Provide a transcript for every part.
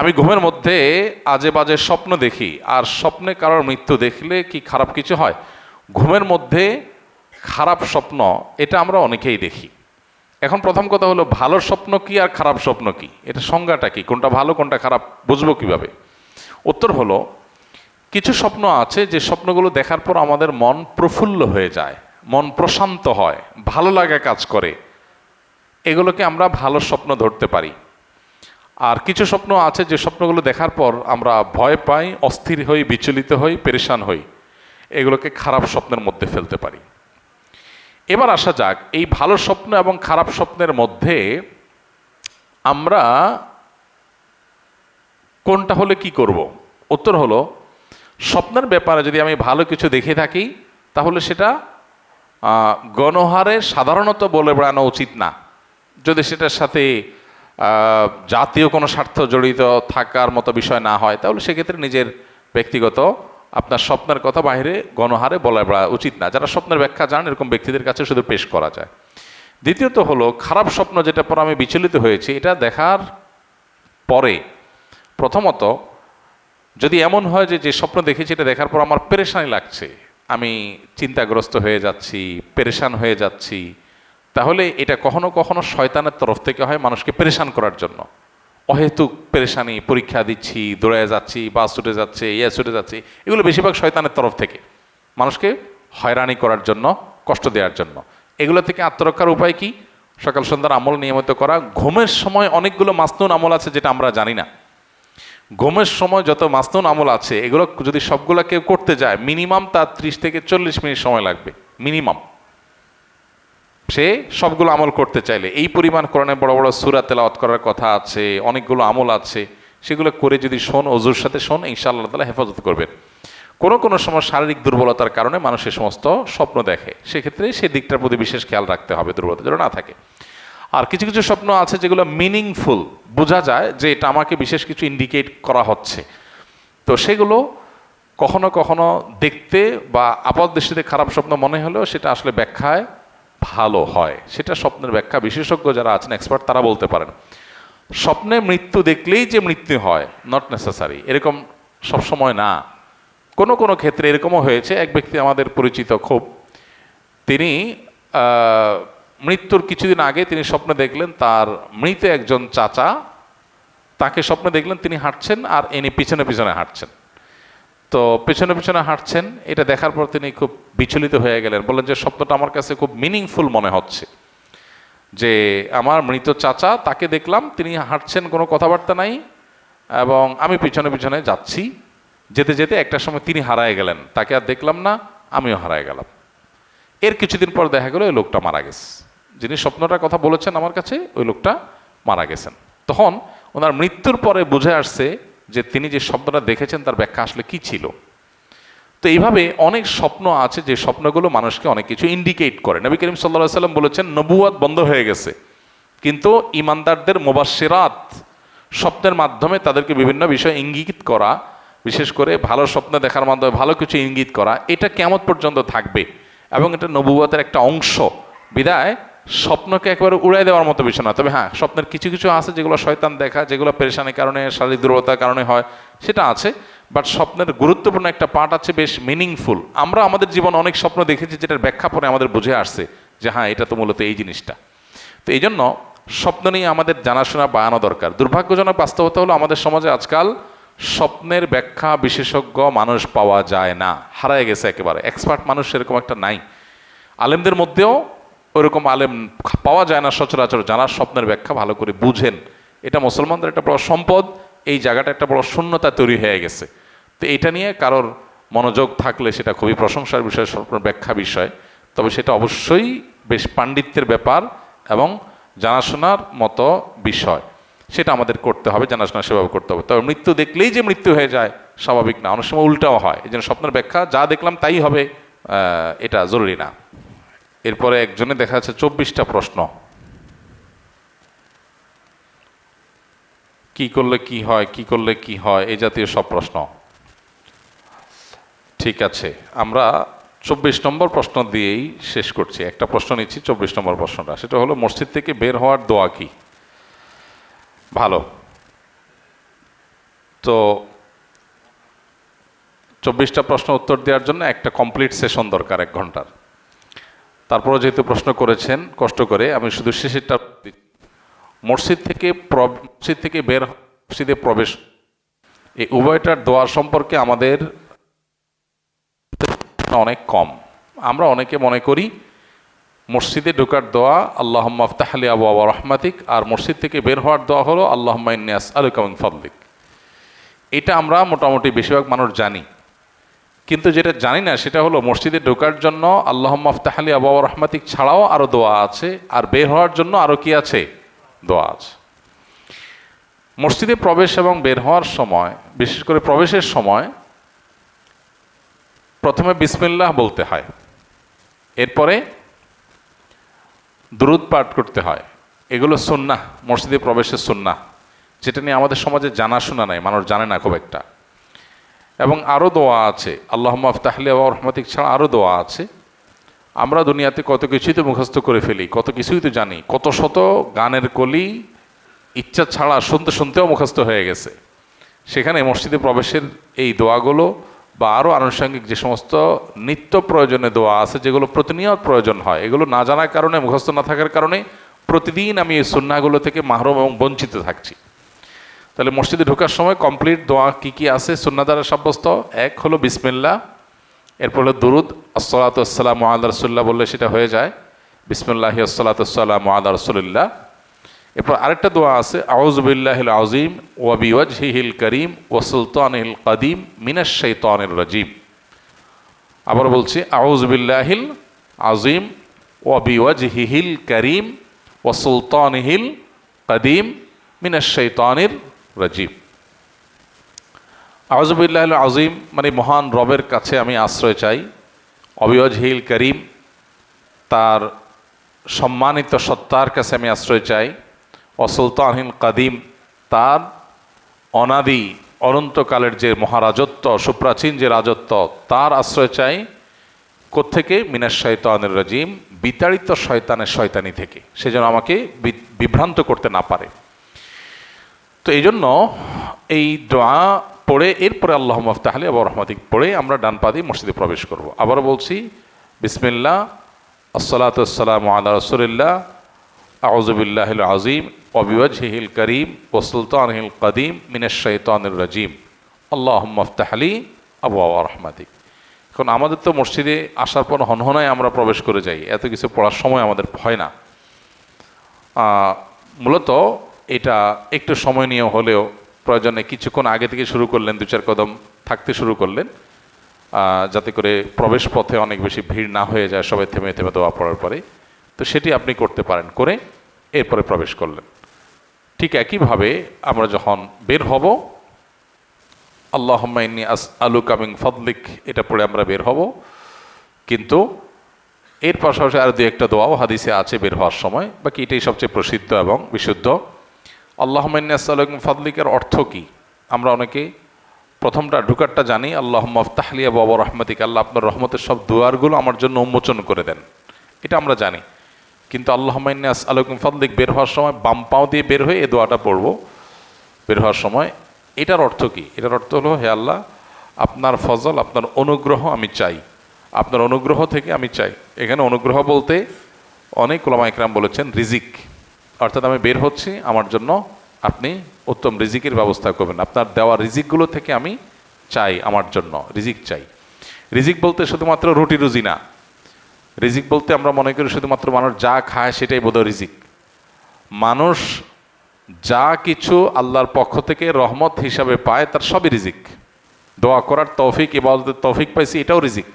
আমি ঘুমের মধ্যে আজে বাজে স্বপ্ন দেখি, আর স্বপ্নে কারোর মৃত্যু দেখলে কি খারাপ কিছু হয়? ঘুমের মধ্যে খারাপ স্বপ্ন, এটা আমরা অনেকেই দেখি। এখন প্রথম কথা হলো, ভালো স্বপ্ন কি আর খারাপ স্বপ্ন কি? এটা সংজ্ঞাটা কি? কোনটা ভালো, কোনটা খারাপ, বুঝব কীভাবে? উত্তর হলো, কিছু স্বপ্ন আছে যে স্বপ্নগুলো দেখার পর আমাদের মন প্রফুল্ল হয়ে যায়, মন প্রশান্ত হয়, ভালো লাগা কাজ করে। এগুলোকে আমরা ভালো স্বপ্ন ধরতে পারি। আর কিছু স্বপ্ন আছে যে স্বপ্নগুলো দেখার পর আমরা ভয় পাই, অস্থির হই, বিচলিত হই, পেরেশান হই। এগুলোকে খারাপ স্বপ্নের মধ্যে ফেলতে পারি। এবার আসা যাক, এই ভালো স্বপ্ন এবং খারাপ স্বপ্নের মধ্যে আমরা কোনটা হলে কি করব? উত্তর হলো, স্বপ্নের ব্যাপারে যদি আমি ভালো কিছু দেখে থাকি, তাহলে সেটা গণহারে সাধারণত বলে বেড়ানো উচিত না। যদি সেটার সাথে জাতীয় কোনো স্বার্থ জড়িত থাকার মতো বিষয় না হয়, তাহলে সেক্ষেত্রে নিজের ব্যক্তিগত আপনার স্বপ্নের কথা বাইরে গণহারে বলা উচিত না। যারা স্বপ্নের ব্যাখ্যা জানেন, এরকম ব্যক্তিদের কাছে শুধু পেশ করা যায়। দ্বিতীয়ত হলো, খারাপ স্বপ্ন যেটা পর আমি বিচলিত হয়েছি, এটা দেখার পরে প্রথমত যদি এমন হয় যে যে স্বপ্ন দেখেছি, এটা দেখার পর আমার পেরেশানি লাগছে। আমি চিন্তাগ্রস্ত হয়ে যাচ্ছি, পেরেশান হয়ে যাচ্ছি তাহলে এটা কখনো কখনো শয়তানের তরফ থেকে হয় মানুষকে পেরেশান করার জন্য। অহেতুক পেরেশানি, পরীক্ষা দিচ্ছি দৌড়ে যাচ্ছি, বাস ছুটে যাচ্ছে ইয়ে ছুটে যাচ্ছে, এগুলো বেশিরভাগ শয়তানের তরফ থেকে। মানুষকে হয়রানি করার জন্য, কষ্ট দেওয়ার জন্য। এগুলো থেকে আত্মরক্ষার উপায় কি? সকাল সন্ধ্যার আমল নিয়মিত করা। ঘুমের সময় অনেকগুলো মাসনুন আমল আছে যেটা আমরা জানি না। ঘুমের সময় যত মাসনুন আমল আছে, এগুলো যদি সবগুলো কেউ করতে যায়, মিনিমাম তার ত্রিশ থেকে চল্লিশ মিনিট সময় লাগবে। মিনিমাম। সে সবগুলো আমল করতে চাইলে। এই পরিমাণ কোরআনে বড় বড় সুরা তেলাওয়াত করার কথা আছে, অনেকগুলো আমল আছে। সেগুলো করে যদি শোন, অজুর সাথে শোন, ইনশাআল্লাহ তালা হেফাজত করবেন। কোনো কোনো সময় শারীরিক দুর্বলতার কারণে মানুষ সে সমস্ত স্বপ্ন দেখে। সেক্ষেত্রে সে দিকটার প্রতি বিশেষ খেয়াল রাখতে হবে দুর্বলতা যেন না থাকে। আর কিছু কিছু স্বপ্ন আছে যেগুলো মিনিংফুল বোঝা যায় যে এটা আমাকে বিশেষ কিছু ইন্ডিকেট করা হচ্ছে। তো সেগুলো কখনো কখনো দেখতে বা আপাত দৃষ্টিতে খারাপ স্বপ্ন মনে হলেও সেটা আসলে ব্যাখ্যায় ভালো হয়। সেটা স্বপ্নের ব্যাখ্যা। বিশেষজ্ঞ যারা আছেন এক্সপার্ট তারা বলতে পারেন। স্বপ্নে মৃত্যু দেখলেই যে মৃত্যু হয় নট নেসেসারি এরকম সবসময় না। কোনো কোনো ক্ষেত্রে এরকমও হয়েছে। এক ব্যক্তি আমাদের পরিচিত খুব। তিনি মৃত্যুর কিছুদিন আগে তিনি স্বপ্নে দেখলেন, তার মৃত একজন চাচা, তাকে স্বপ্নে দেখলেন, তিনি হাঁটছেন আর ইনি পিছনে পিছনে হাঁটছেন। তো পেছনে পেছনে হাঁটছেন, এটা দেখার পর তিনি খুব বিচলিত হয়ে গেলেন। বললেন যে স্বপ্নটা আমার কাছে খুব মিনিংফুল মনে হচ্ছে যে, আমার মৃত চাচা, তাকে দেখলাম, তিনি হাঁটছেন, কোনো কথাবার্তা নাই এবং আমি পিছনে পিছনে যাচ্ছি। যেতে যেতে একটা সময় তিনি হারায় গেলেন, তাকে আর দেখলাম না, আমিও হারায় গেলাম। এর কিছুদিন পর দেখা গেল, ওই লোকটা মারা গেছে। যিনি স্বপ্নটার কথা বলেছেন আমার কাছে, ওই লোকটা মারা গেছেন। তখন ওনার মৃত্যুর পরে বুঝে আসছে যে তিনি যে স্বপ্নটা দেখেছেন, তার ব্যাখ্যা আসলে কি ছিল? তো এইভাবে অনেক স্বপ্ন আছে, যে স্বপ্নগুলো মানুষকে অনেক কিছু ইন্ডিকেট করে। নবী করিম সাল্লাহ সাল্লাম বলেছেন নবুয়াত বন্ধ হয়ে গেছে। কিন্তু ইমানদারদের মোবাসিরাত স্বপ্নের মাধ্যমে তাদেরকে বিভিন্ন বিষয় ইঙ্গিত করা, বিশেষ করে ভালো স্বপ্ন দেখার মাধ্যমে ভালো কিছু ইঙ্গিত করা, এটা কেমন পর্যন্ত থাকবে। এবং এটা নবুয়াতের একটা অংশ। বিদায়। স্বপ্নকে একেবারে উড়াই দেওয়ার মতো বিষয় না। তবে হ্যাঁ স্বপ্নের কিছু কিছু আছে যেগুলো শয়তান দেখা, যেগুলো পেরেশানির কারণে, শারীরিক দুর্বলতার কারণে হয়, সেটা আছে। বাট স্বপ্নের গুরুত্বপূর্ণ একটা পার্ট আছে বেশ মিনিংফুল আমরা আমাদের জীবনে অনেক স্বপ্ন দেখেছি যেটার ব্যাখ্যা পরে আমাদের বুঝে আসছে যে হ্যাঁ এটা তো মূলত এই জিনিসটা। তো এই জন্য স্বপ্ন নিয়ে আমাদের জানাশোনা বাড়ানো দরকার। দুর্ভাগ্যজনক বাস্তবতা হলো আমাদের সমাজে আজকাল স্বপ্নের ব্যাখ্যা বিশেষজ্ঞ মানুষ পাওয়া যায় না। হারায় গেছে একেবারে। এক্সপার্ট মানুষ সেরকম একটা নাই। আলেমদের মধ্যেও ওরকম আলেম পাওয়া যায় না সচরাচর, যারা স্বপ্নের ব্যাখ্যা ভালো করে বুঝেন। এটা মুসলমানদের একটা বড় সম্পদ, এই জায়গাটা একটা বড় শূন্যতা তৈরি হয়ে গেছে। তো এটা নিয়ে কারোর মনোযোগ থাকলে সেটা খুবই প্রশংসার বিষয় স্বপ্নের ব্যাখ্যা বিষয়। তবে সেটা অবশ্যই বেশ পাণ্ডিত্যের ব্যাপার এবং জানাশোনার মতো বিষয়। সেটা আমাদের করতে হবে, জানাশোনা সেভাবে করতে হবে। তবে মৃত্যু দেখলেই যে মৃত্যু হয়ে যায়, স্বাভাবিক না। অনেক সময় উল্টাও হয়। এই জন্য স্বপ্নের ব্যাখ্যা যা দেখলাম তাই হবে এটা জরুরি না। এরপরে একজনে দেখা যাচ্ছে চব্বিশটা প্রশ্ন। কি করলে কি হয়, কি করলে কি হয় এই জাতীয় সব প্রশ্ন। ঠিক আছে, আমরা চব্বিশ নম্বর প্রশ্ন দিয়েই শেষ করছি। একটা প্রশ্ন নিচ্ছি চব্বিশ নম্বর প্রশ্নটা। সেটা হলো, মসজিদ থেকে বের হওয়ার দোয়া কি? ভালো। তো চব্বিশটা প্রশ্ন উত্তর দেওয়ার জন্য একটা কমপ্লিট সেশন দরকার এক ঘণ্টার। তারপরে যেহেতু প্রশ্ন করেছেন, কষ্ট করে, আমি শুধু শেষেরটা মসজিদ থেকে মসজিদ থেকে বের মসজিদে প্রবেশ। এই উভয়টার দোয়া সম্পর্কে আমাদের অনেক কম। আমরা অনেকে মনে করি, মসজিদে ঢোকার দোয়া আল্লাহ আফতাহলি আবু আবা রহমাতিক আর মসজিদ থেকে বের হওয়ার দোয়া হলো আল্লাহ ইন্নিয়াস আলুকামিন ফদলিক এটা আমরা মোটামুটি বেশিরভাগ মানুষ জানি। কিন্তু যেটা জানি না, সেটা হলো মসজিদে ঢোকার জন্য আল্লাহ আফতাহলি আবু রহমাতিক ছাড়াও আরও দোয়া আছে, আর বের হওয়ার জন্য আরও কি আছে? দোয়া আছে। মসজিদে প্রবেশ এবং বের হওয়ার সময়, বিশেষ করে প্রবেশের সময়, প্রথমে বিসমিল্লাহ বলতে হয়। এরপরে দুরুদ পাঠ করতে হয়। এগুলো সুন্না মসজিদে প্রবেশের সুন্না যেটা নিয়ে আমাদের সমাজে জানাশোনা নাই, মানুষ জানে না খুব একটা। এবং আরও দোয়া আছে। আল্লাহ আফতাহলি আবা রহমাতিক ছাড়া আরও দোয়া আছে। আমরা দুনিয়াতে কত কিছুই তো মুখস্থ করে ফেলি, কত কিছুই তো জানি, কত শত গানের কলি ইচ্ছা ছাড়া শুনতে শুনতেও মুখস্থ হয়ে গেছে। সেখানে মসজিদে প্রবেশের এই দোয়াগুলো বা আরও আনুষঙ্গিক যে সমস্ত নিত্য প্রয়োজনে দোয়া আছে, যেগুলো প্রতিনিয়ত প্রয়োজন হয়, এগুলো না জানার কারণে, মুখস্থ না থাকার কারণে প্রতিদিন আমি এই সুন্নাগুলো থেকে মাহরুম এবং বঞ্চিত থাকছি। তাহলে মসজিদে ঢোকার সময় কমপ্লিট দোয়া কি কি আছে? সুন্না দ্বারা সাব্যস্ত? এক হলো বিসমিল্লা এরপর হলো দুরুদ আসসালাতাম মহাদ রসুল্লাহ বললে সেটা হয়ে যায়। বিসমুল্লাহ আসসালাতাম মহাদ রসুল্লাহ এরপর আরেকটা দোয়া আছে আউজবিল্লাহিল আজিম ওয়াবিওয়াজহিল করিম ও সুলতানিল কদিম মিনাস শৈতানির রাজিম। আবার বলছি আউজবিল্লাহিল আজিম ওয়াবিওয়াজহিল করিম ও সুলতান হিল কদিম মিনাস শৈতানির রাজিম আউজবিল্লাহ আজিম মানে মহান রবের কাছে আমি আশ্রয় চাই। অবিওজহিল করিম, তার সম্মানিত সত্তার কাছে আমি আশ্রয় চাই। অসুলতানহীন কাদিম, তার অনাদি অনন্তকালের যে মহারাজত্ব, সুপ্রাচীন যে রাজত্ব, তার আশ্রয় চাই কোত্থেকে? মিনাস শয়তানের রাজিম, বিতাড়িত শয়তানের শয়তানি থেকে। সে যেন আমাকে বিভ্রান্ত করতে না পারে। তো এই জন্য এই দোয়া পড়ে, এরপরে আল্লাহ মফতাহলি আবার রহমাতিক পড়ে আমরা ডান পা দিয়ে মসজিদে প্রবেশ করব। আবারও বলছি বিসমিল্লা আসসালাতাম আল্লাহ রসুলিল্লাহ আউজবিল্লাহিল আজিম অবিওয়াজহিল করিম ও সুলতানহিল কদিম, মিনাশ শৈতানির রাজিম। আল্লাহ মফতাহলি আবু আবা রহমাতিক। এখন আমাদের তো মসজিদে আসার পর হনহনায় আমরা প্রবেশ করে যাই, এত কিছু পড়ার সময় আমাদের হয় না। মূলত এটা একটু সময় নিয়ে হলেও প্রয়োজনে কিছুক্ষণ আগে থেকে শুরু করলেন, দু চার কদম থাকতে শুরু করলেন। যাতে করে প্রবেশ পথে অনেক বেশি ভিড় না হয়ে যায়, সবাই থেমে থেমে দোয়া পড়ার পরে। তো সেটি আপনি করতে পারেন, করে এরপরে প্রবেশ করলেন। ঠিক একইভাবে আমরা যখন বের হব আল্লাহ আস আলু কামিং ফদলিক, এটা পড়ে আমরা বের হব। কিন্তু এর পাশাপাশি আর দু একটা দোয়াও হাদিসে আছে বের হওয়ার সময়। বাকি এটাই সবচেয়ে প্রসিদ্ধ এবং বিশুদ্ধ। আল্লাহ আলাইকুম ফাদলিকের অর্থ কী? আমরা অনেকে প্রথমটা, ঢুকারটা জানি আল্লাহ মফতাহলিয়া বাবা রহমতিক, আল্লাহ আপনার রহমতের সব দুয়ারগুলো আমার জন্য উন্মোচন করে দেন। এটা আমরা জানি। কিন্তু আল্লাহ আলাইকুম ফাদলিক বের হওয়ার সময় বাম পাও দিয়ে বের হয়ে এ দোয়াটা পড়ব। বের হওয়ার সময় এটার অর্থ কী? এটার অর্থ হলো, হে আল্লাহ, আপনার ফজল, আপনার অনুগ্রহ আমি চাই। আপনার অনুগ্রহ থেকে আমি চাই। এখানে অনুগ্রহ বলতে অনেক ওলামা একরাম বলেছেন, রিজিক। অর্থাৎ আমি বের হচ্ছি, আমার জন্য আপনি উত্তম রিজিকের ব্যবস্থা করবেন। আপনার দেওয়া রিজিকগুলো থেকে আমি চাই, আমার জন্য রিজিক চাই। রিজিক বলতে শুধুমাত্র রুটি রুজি না। রিজিক বলতে আমরা মনে করি শুধুমাত্র মানুষ যা খায় সেটাই বোধ রিজিক। মানুষ যা কিছু আল্লাহর পক্ষ থেকে রহমত হিসাবে পায়, তার সবই রিজিক। দোয়া করার তৌফিক, ইবাদতের তৌফিক পাইছি, এটাও রিজিক।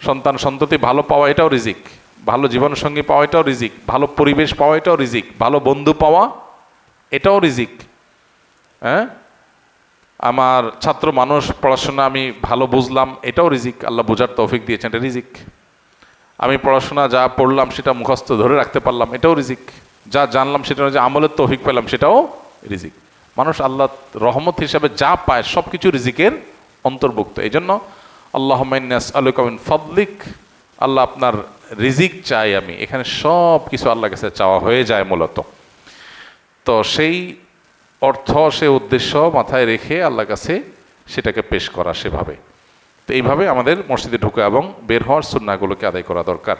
সন্তান সন্ততি ভালো পাওয়া, এটাও রিজিক। ভালো জীবনসঙ্গী পাওয়া এটাও রিজিক, ভালো পরিবেশ পাওয়া এটাও রিজিক, ভালো বন্ধু পাওয়া, এটাও রিজিক। হ্যাঁ? আমার ছাত্র মানুষ, পড়াশোনা আমি ভালো বুঝলাম, এটাও রিজিক, আল্লাহ বোঝার তৌফিক দিয়েছেন, এটা রিজিক। আমি পড়াশোনা যা পড়লাম সেটা মুখস্থ ধরে রাখতে পারলাম, এটাও রিজিক। যা জানলাম সেটা যে আমলের তৌফিক পেলাম, সেটাও রিজিক। মানুষ আল্লাহ রহমত হিসাবে যা পায় সব কিছু রিজিকের অন্তর্ভুক্ত। এই জন্য আল্লাহ আলুকামিন ফদলিক, আল্লাহ আপনার রিজিক চাই আমি। এখানে সব কিছু আল্লাহ কাছে চাওয়া হয়ে যায় মূলত। তো সেই অর্থ, সে উদ্দেশ্য মাথায় রেখে আল্লাহ কাছে সেটাকে পেশ করা সেভাবে। তো এইভাবে আমাদের মসজিদে ঢুকা এবং বের হওয়ার সুন্নাগুলোকে আদায় করা দরকার।